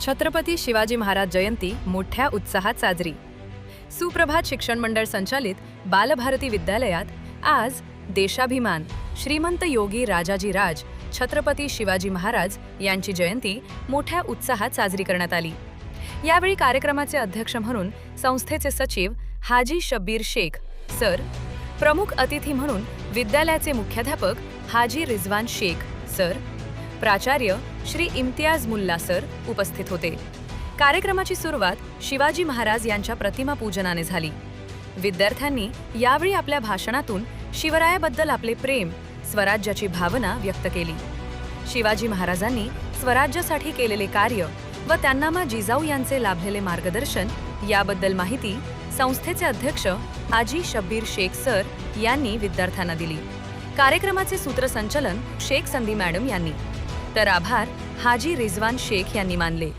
छत्रपती शिवाजी महाराज जयंती मोठ्या उत्साहात साजरी. सुप्रभात शिक्षण मंडळ संचालित बालभारती विद्यालयात आज देशाभिमान श्रीमंत योगी राजाजी राज छत्रपती शिवाजी महाराज यांची जयंती मोठ्या उत्साहात साजरी करण्यात आली. यावेळी कार्यक्रमाचे अध्यक्ष म्हणून संस्थेचे सचिव हाजी शब्बीर शेख सर प्रमुख अतिथी म्हणून विद्यालयाचे मुख्याध्यापक हाजी रिझवान शेख सर प्राचार्य श्री इम्तियाज मुल्ला सर उपस्थित होते. कार्यक्रमाची सुरुवात शिवाजी महाराज यांच्या प्रतिमा पूजनाने झाली. विद्यार्थ्यांनी यावेळी आपल्या भाषणातून शिवरायाबद्दल आपले प्रेम स्वराज्याची भावना व्यक्त केली. शिवाजी महाराजांनी स्वराज्यासाठी केलेले कार्य व त्यांना मा जिजाऊ यांचे लाभलेले मार्गदर्शन याबद्दल माहिती संस्थेचे अध्यक्ष आजी शब्बीर शेख सर यांनी विद्यार्थ्यांना दिली. कार्यक्रमाचे सूत्रसंचलन शेख संधी मॅडम यांनी तर आभार हाजी रिझवान शेख यांनी मानले.